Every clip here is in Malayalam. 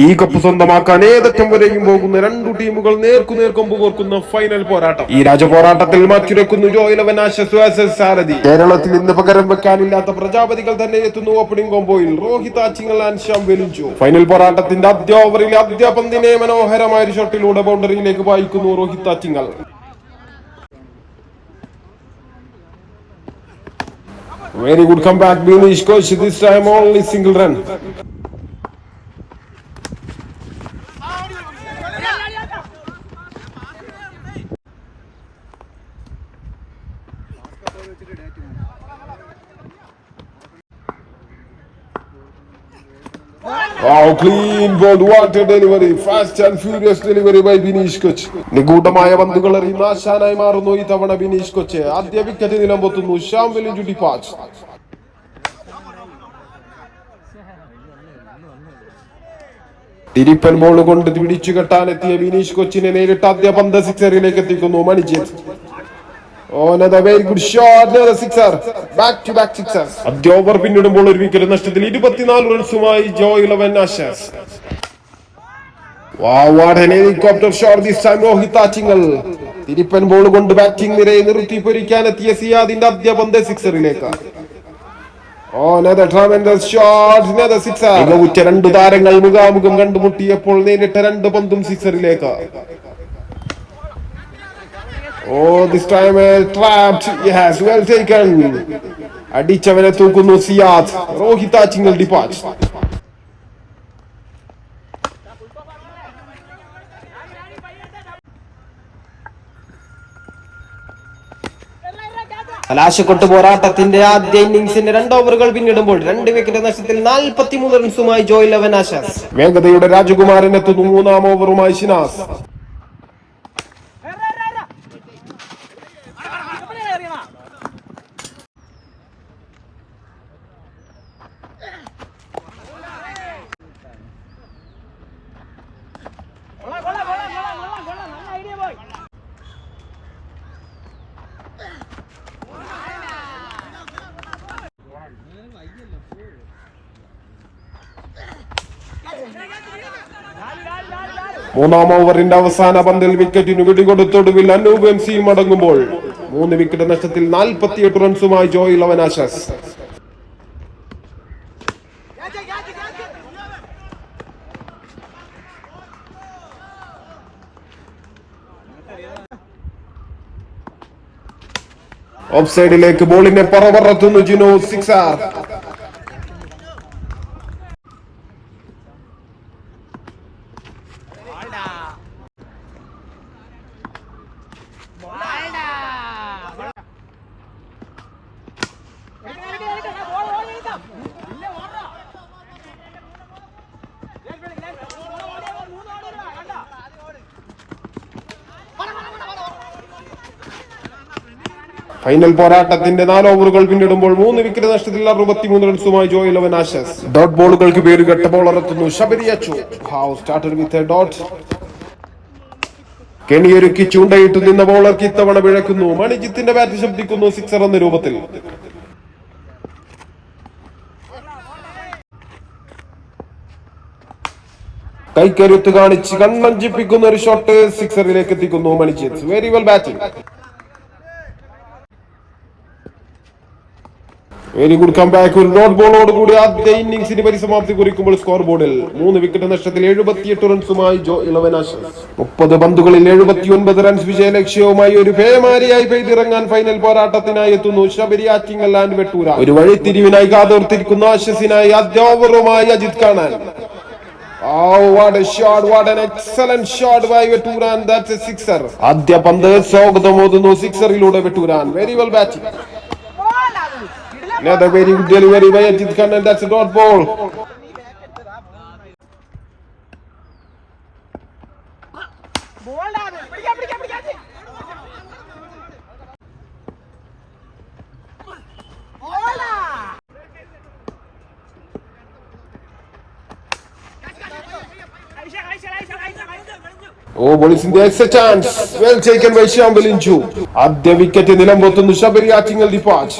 ഈ കപ്പ് സ്വന്തമാക്കാൻ ഏതറ്റം വരെയും പോകുന്ന രണ്ടു ടീമുകൾ നേർക്കുനേർ കൊമ്പ് കോർക്കുന്ന ഫൈനൽ പോരാട്ടം ഈ രാജ പോരാട്ടത്തിൽ മാറ്റുരക്കുന്നു സാരഥി കേരളത്തിൽ ഇന്ന് പകരം വെക്കാനില്ലാത്ത പ്രജാപതികൾ തന്നെ എത്തുന്നു ഓപ്പണിംഗ് കോമ്പോയിൽ രോഹിത് ആച്ചിങ്ങൽ ആൻഷാം ശ്യാം വെലിഞ്ചു ഫൈനൽ പോരാട്ടത്തിന്റെ ആദ്യ ഓവറിൽ ആദ്യ പന്തിനെ മനോഹരമായ ഒരു ഷോട്ടിലൂടെ ബൗണ്ടറിയിലേക്ക് വായിക്കുന്നു രോഹിത് ആച്ചിങ്ങൽ Very good comeback, Binish coach. This time only single run. Wow, clean water delivery fast and furious delivery by Binish coach നിഗൂഢമായ പന്തുകൾ എറിയുന്ന ആശാനായി മാറുന്നു ഈ തവണ ബിനീഷ് കൊച്ച് ആദ്യ വിക്കറ്റ് നിലമ്പൊത്തുന്നു ശ്യാം വെലിഞ്ചു പാച്ച് തിരിപ്പൻ ബോൾ കൊണ്ട് പിടിച്ചു കെട്ടാനെത്തിയ ബിനീഷ് കൊച്ചിനെ നേരിട്ട് ആദ്യ പന്ത് സിക്സറിലേക്ക് എത്തിക്കുന്നു. Manijith. Oh, another very good shot, another sixer. Back to back sixers. ആദ്യ ഓവർ പിന്നിടുമ്പോൾ ഒരു വിക്കറ്റ് നഷ്ടത്തിൽ ഇരുപത്തിനാല് റൺസുമായി ജോ ഇലവൻ ആശാസ് helicopter shot this time Rohit Attingal തിരിപ്പൻ ball കൊണ്ട് ബാറ്റിംഗ് നിരയെ നിർത്തി പൊരിക്കാനെത്തിയ സിയാദിന്റെ ആദ്യ പന്ത് സിക്സറിലേക്ക്. മികവുറ്റ രണ്ട് താരങ്ങൾ മുഖാമുഖം കണ്ടുമുട്ടിയപ്പോൾ നേരിട്ട രണ്ട് പന്തും സിക്സറിലേക്ക് Oh, this time uh, trapped. Yes, well taken. അടിച്ചവനെ തൂക്കുന്നു സിയാദ്. രോഹിത് ആച്ചിങ്ങൽ ഡിപ്പാച്ച് കലാശക്കൊട്ട് പോരാട്ടത്തിന്റെ ആദ്യ ഇന്നിംഗ്സിന്റെ രണ്ട് ഓവറുകൾ പിന്നിടുമ്പോൾ രണ്ട് വിക്കറ്റ് നഷ്ടത്തിൽ നാൽപ്പത്തിമൂന്ന് റൺസുമായി ജോയ് ലെവൻ ആശാസ് വേഗതയുടെ രാജകുമാരൻ എത്തുന്നു. മൂന്നാം ഓവറുമായി ഷിനാസ്. മൂന്നാം ഓവറിന്റെ അവസാന പന്തിൽ വിക്കറ്റിന് വെടികൊടുത്തൊടുവിൽ അനൂപ് എം സിയും അടങ്ങുമ്പോൾ മൂന്ന് വിക്കറ്റ് നഷ്ടത്തിൽ നാൽപ്പത്തിയെട്ട് റൺസുമായി ജോയ് ലവൻ ആശാസ് ഓഫ് സൈഡിലേക്ക് ബോളിനെ പറവറത്തുന്നു ജിനോ സിക്സർ. ഫൈനൽ പോരാട്ടത്തിന്റെ നാല് ഓവറുകൾ പിന്നിടുമ്പോൾ മൂന്ന് വിക്കറ്റ് നഷ്ടത്തിൽ അറുപത്തിമൂന്ന് റൺസുമായി ജോയ് ലവൻ ആശസ് ഡോട്ട് ബോളുകൾക്ക് പേരുകെട്ട ബോളർ എത്തുന്നു Sabari Achu. How started with dot കെണിയൊരുക്കി ചൂണ്ടയിട്ട് നിന്ന ബോളർക്ക് ഇത്തവണ വിഴക്കുന്നു മണിജിത്തിന്റെ ബാറ്റ് ശബ്ദിക്കുന്നു സിക്സർ എന്ന രൂപത്തിൽ. കൈക്കരുത്ത് കാണിച്ച് കണ്ണഞ്ചിപ്പിക്കുന്ന ഒരു ഷോട്ട് സിക്സറിലേക്ക് എത്തിക്കുന്നു Manijith. Very well batting very good comeback ഒരു നോട്ട് ബോളോട് കൂടി ആദ്യ ഇന്നിംഗ്സിന് പരിസമാപ്തി കുറിക്കുമ്പോൾ സ്കോർ ബോർഡിൽ മൂന്ന് വിക്കറ്റ് നഷ്ടത്തിൽ എഴുപത്തിയെട്ട് റൺസുമായി ജോ ആശസ്. മുപ്പത് പന്തുകളിൽ എഴുപത്തിയൊൻപത് റൺസ് വിജയ ലക്ഷ്യവുമായി ഒരു പേമാരിയായി പെയ്തിറങ്ങാൻ ഫൈനൽ പോരാട്ടത്തിനായി എത്തുന്നു ശബരി ആറ്റിങ്ങൽ ആൻഡ് വെട്ടൂര. ഒരു വഴിത്തിരിവിനായി കാതോർത്തിരിക്കുന്ന ആശസിനായി ആദ്യ ഓവറുമായി അജിത് കാണാൻ. Oh. ആദ്യ പന്ത് സ്വാഗതമോതുന്നു സിക്സറിലൂടെ Vettooran. Very well batting Another very good delivery by Ajit Khan and that's a dot ball. ഓ പിടിക്കാം പിടിക്കാം chance well taken by Shyam Belinchu. ആദ്യ വിക്കറ്റ് നിലംപൊത്തുന്നു ശബരി ആറ്റിങ്ങൽ ഡിപ്പാച്ച്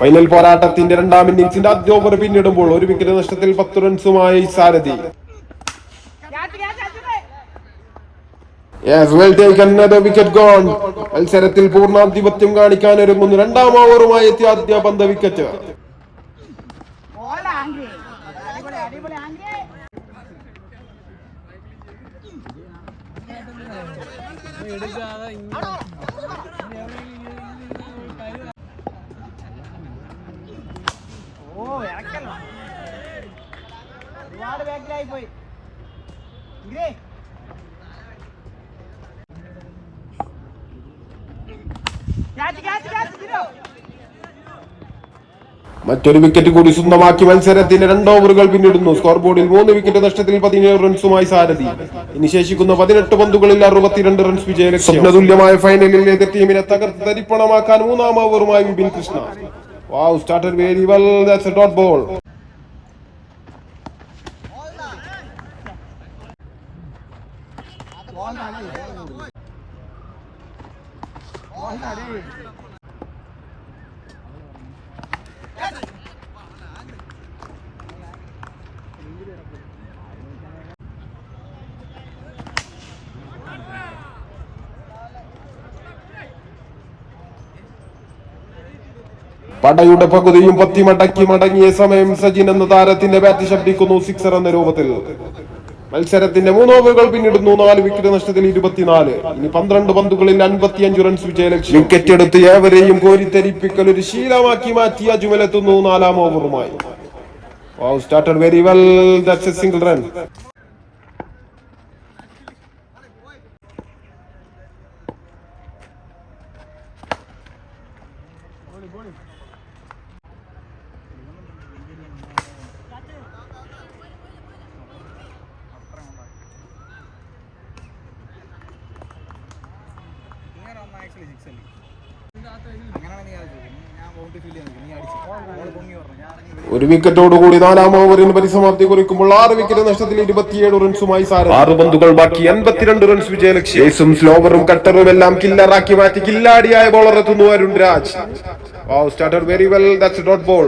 ഫൈനൽ പോരാട്ടത്തിന്റെ രണ്ടാം ഇന്നിംഗ്സിന്റെ ആദ്യ ഓവർ പിന്നിടുമ്പോൾ ഒരു വിക്കറ്റ് നഷ്ടത്തിൽ പത്ത് റൺസുമായി സാരഥി. Well wicket gone. മത്സരത്തിൽ പൂർണാധിപത്യം കാണിക്കാൻ ഒരുങ്ങുന്നു. രണ്ടാം ഓവറുമായി എത്തിയ ആദ്യ പന്ത് വിക്കറ്റ് ഓടാ ഒരുപാട് ബാക്കിലായി പോയി. മറ്റൊരു വിക്കറ്റ് കൂടി സ്വന്തമാക്കി മത്സരത്തിന്റെ രണ്ട് ഓവറുകൾ പിന്നിടുന്നു. സ്കോർ ബോർഡിൽ മൂന്ന് വിക്കറ്റ് നഷ്ടത്തിൽ പതിനേഴ് റൺസുമായി സാരഥി. ഇനി ശേഷിക്കുന്ന പതിനെട്ട് പന്തുകളിൽ അറുപത്തിരണ്ട് റൺസ് വിജയലക്ഷ്യം. സ്വപ്നതുല്യമായ ഫൈനലിൽ എതിർ ടീമിനെ തകർത്ത് തരിപ്പണമാക്കാൻ മൂന്നാം ഓവറുമായി Vipin Krishna. Wow starter very well that's a dot ball പടയുടെ പകുതിയും പത്തി മടക്കി മടങ്ങിയ സമയം സജിൻ എന്ന താരത്തിന്റെ ബാറ്റ് ശബ്ദിക്കുന്നു സിക്സർ എന്ന രൂപത്തിൽ. മത്സരത്തിന്റെ മൂന്ന് ഓവറുകൾ പിന്നിടുന്നു. നാല് വിക്കറ്റ് നഷ്ടത്തിൽ ഇരുപത്തിനാല്. ഇനി പന്ത്രണ്ട് പന്തുകളിൽ അൻപത്തിയഞ്ച് റൺസ് വിജയലക്ഷ്യം. വിക്കറ്റ് എടുത്ത് ഏവരെയും കോരിത്തെരിപ്പിക്കൽ ഒരു ശീലമാക്കി മാറ്റി അജുമലെത്തുന്നു നാലാം ഓവറുമായി. Started very well that's a single run ഇറങ്ങി അല്ലേ ഒരു വിക്കറ്റോടുകൂടി നാലാം ഓവറിന് പരിസമാപ്തി കുറിക്കുമ്പോൾ ആറ് വിക്കറ്റ് നഷ്ടത്തിൽ ഇരുപത്തിയേഴ് റൺസുമായി സാരം ആറ് പന്തുകൾ ബാക്കി എൺപത്തിരണ്ട് റൺസ് വിജയലക്ഷ്യം. ഏസും സ്ലോവറും കട്ടറും എല്ലാം കില്ലറാക്കി മാറ്റി. കില്ലാടിയായ ബോളർ എത്തുന്നു Arun Raj started very well that's dot ball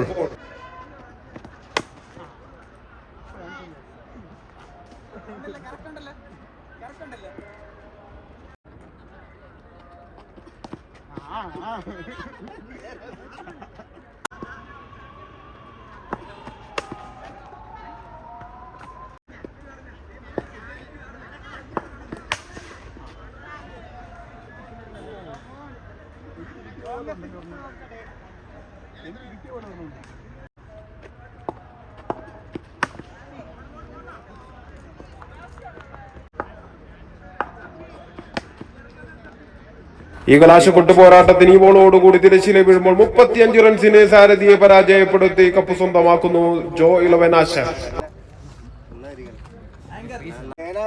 ഈ കലാശക്കൊട്ട് പോരാട്ടത്തിന് ഈ ബോളോടുകൂടി തിരശ്ശീല വീഴുമ്പോൾ മുപ്പത്തിയഞ്ച് റൺസിന് സാരഥിയെ പരാജയപ്പെടുത്തി കപ്പ് സ്വന്തമാക്കുന്നു ജോ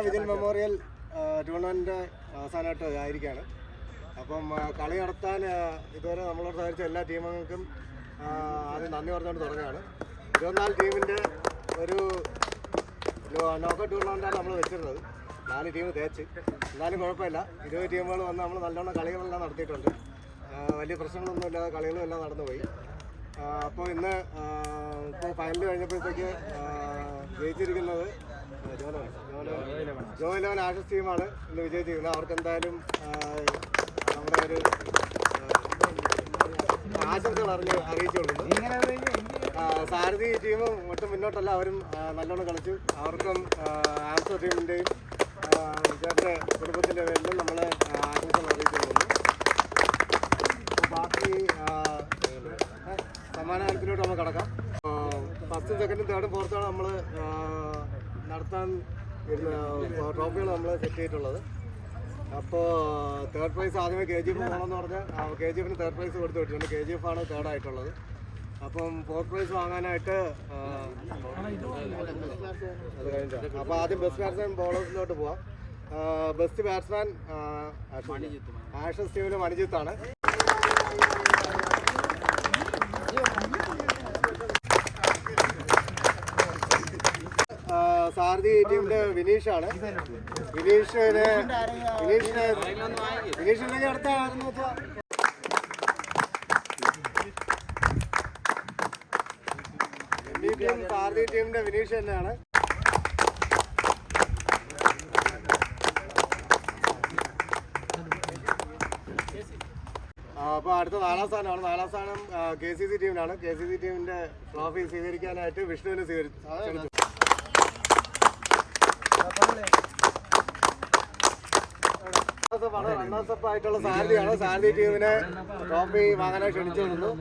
വിജയൻ മെമ്മോറിയൽ ടൂർണമെന്റ് അവസാനമായിട്ട് ആയിരിക്കുകയാണ് അപ്പം കളി നടത്താൻ ഇതുവരെ നമ്മളോട് സഹകരിച്ച എല്ലാ ടീമുകൾക്കും ആദ്യം നന്ദി പറഞ്ഞുകൊണ്ട് തുടങ്ങുകയാണ്. ഇരുപത്തിനാല് ടീമിന്റെ ഒരു നോക്കൗട്ട് ടൂർണമെന്റാണ് നമ്മൾ വെച്ചിരുന്നത്. നാല് ടീം തേച്ച് എന്നാലും കുഴപ്പമില്ല. ഇരുപത് ടീമുകൾ വന്ന് നമ്മൾ നല്ലോണം കളികളെല്ലാം നടത്തിയിട്ടുണ്ട്. വലിയ പ്രശ്നങ്ങളൊന്നുമില്ലാതെ കളികളും എല്ലാം നടന്നുപോയി. അപ്പോൾ ഇന്ന് ഇപ്പോൾ ഫൈനൽ കഴിഞ്ഞപ്പോഴത്തേക്ക് ജയിച്ചിരിക്കുന്നത് ജോലവൻ ആഷസ് ടീമാണ് ഇന്ന് വിജയിച്ചിരിക്കുന്നത്. അവർക്ക് എന്തായാലും ആ, നമ്മുടെ ഒരു ആശംസകൾ അറിഞ്ഞ് അറിയിച്ചുകൊള്ളുന്നു സാരഥി ടീമും ഒട്ടും മുന്നോട്ടല്ല അവരും നല്ലോണം കളിച്ചു അവർക്കും ആൻസർ ടീമിന്റെയും ചേട്ടന്റെ കുടുംബത്തിന്റെ പേരിലും നമ്മൾ ആശംസകൾ അറിയിച്ചുകൊള്ളുന്നു ബാക്കി സമ്മാനത്തിലോട്ട് നമ്മൾ കടക്കാം ഫസ്റ്റും സെക്കൻഡും തേർഡും ഫോർത്താണ് നമ്മൾ നടത്താൻ ട്രോഫികൾ നമ്മൾ സെറ്റ് ചെയ്തിട്ടുള്ളത് അപ്പോൾ തേർഡ് പ്രൈസ് ആദ്യമേ കെ ജി എഫ് പോകണമെന്ന് പറഞ്ഞാൽ കെ ജി എഫിന് തേർഡ് പ്രൈസ് കൊടുത്തു വിട്ടിട്ടുണ്ട്. കെ ജി എഫ് ആണ് തേർഡ് ആയിട്ടുള്ളത്. അപ്പം ഫോർത്ത് പ്രൈസ് വാങ്ങാനായിട്ട് അപ്പൊ ആദ്യം ബെസ്റ്റ് ബാറ്റ്സ്മാൻ ബോളേഴ്സിലോട്ട് പോവാം. ബെസ്റ്റ് ബാറ്റ്സ്മാൻ ആഷസ് ടീമിലെ മണിജിത്താണ്. സാരഥി ടീമിന്റെ വിനീഷാണ്. വിനീഷിന് വിനീഷിന് വിനീഷിന്റെ അടുത്ത ആരെന്ന് വെച്ചാ? ഈ ടീം സാരഥി ടീമിന്റെ വിനീഷ് തന്നെയാണ്. അപ്പോൾ അടുത്ത നാലാം സ്ഥാനമാണ്. നാലാം സ്ഥാനം കെ സി സി ടീമിനാണ് കെ സി സി ടീമിന്റെ ട്രോഫി സ്വീകരിക്കാനായിട്ട് വിഷ്ണുവിനെ സ്വീകരിച്ചു അപ്പ് ആണ് അപ്പ് ആയിട്ടുള്ള സാരഥിയാണ് ടീമിനെ ട്രോഫി വാങ്ങാനായി ക്ഷണിച്ചു വന്നു